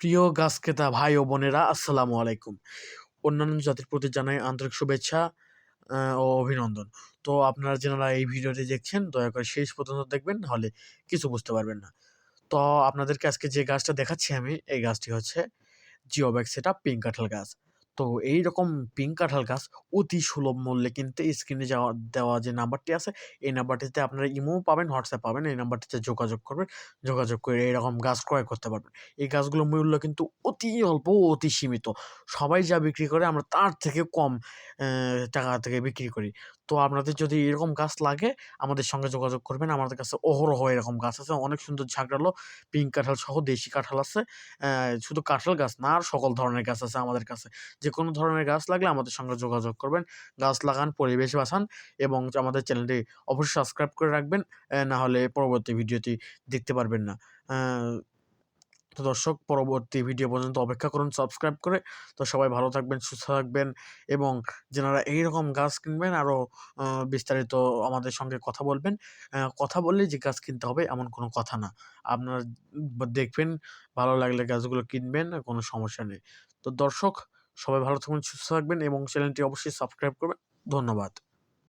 প্রিয় গাছকেতা ভাই ও বোনেরা, আসসালামু আলাইকুম। অন্যান্য জাতির প্রতি জানাই আন্তরিক শুভেচ্ছা ও অভিনন্দন। তো আপনারা যারা এই ভিডিওটি দেখছেন, দয়া করে শেষ পর্যন্ত দেখবেন, নাহলে কিছু বুঝতে পারবেন না। তো আপনাদেরকে আজকে যে গাছটা দেখাচ্ছি আমি, এই গাছটি হচ্ছে জিওব্যাগ সেটা পিঙ্ক কাঁঠাল গাছ। তো এই রকম পিঙ্ক কাঁঠাল গাছ অতি সুলভ মূল্যে কিনতে স্ক্রিনে যাওয়া, দেওয়া যে নাম্বারটি আছে, এই নাম্বারটিতে আপনারা ইমো পাবেন, হোয়াটসঅ্যাপ পাবেন, এই নাম্বারটিতে যোগাযোগ করবেন, যোগাযোগ করে এরকম গাছ ক্রয় করতে পারবেন। এই গাছগুলোর মূল্য কিন্তু অতি অল্প, অতি সীমিত। সবাই যা বিক্রি করে আমরা তার থেকে কম টাকা থেকে বিক্রি করি। তো আপনাদের যদি এরকম গাছ লাগে, আমাদের সঙ্গে যোগাযোগ করবেন। আমাদের কাছে অহরহ এরকম গাছ আছে, অনেক সুন্দর ঝাঁকড়ালো পিঙ্ক কাঁঠাল সহ দেশি কাঁঠাল আছে। শুধু কাঁঠাল গাছ না, আর সকল ধরনের গাছ আছে আমাদের কাছে। যে কোনো ধরনের গাছ লাগলে আমাদের সঙ্গে যোগাযোগ করবেন। গাছ লাগান, পরিবেশ বাঁচান এবং আমাদের চ্যানেলটি অবশ্যই সাবস্ক্রাইব করে রাখবেন না হলে পরবর্তী ভিডিওটি দেখতে পারবেন না। তো দর্শক, পরবর্তী ভিডিও পর্যন্ত অপেক্ষা করুন, সাবস্ক্রাইব করে। তো সবাই ভালো থাকবেন, সুস্থ থাকবেন এবং যেনারা এইরকম গাছ কিনবেন আরও বিস্তারিত আমাদের সঙ্গে কথা বলবেন কথা বললেই যে গাছ কিনতে হবে এমন কোনো কথা না। আপনারা দেখবেন, ভালো লাগলে গাছগুলো কিনবেন, কোনো সমস্যা নেই। তো দর্শক সবাই ভালো থাকবেন সুস্থ থাকবেন এবং চ্যানেলটি অবশ্যই সাবস্ক্রাইব করবেন। ধন্যবাদ।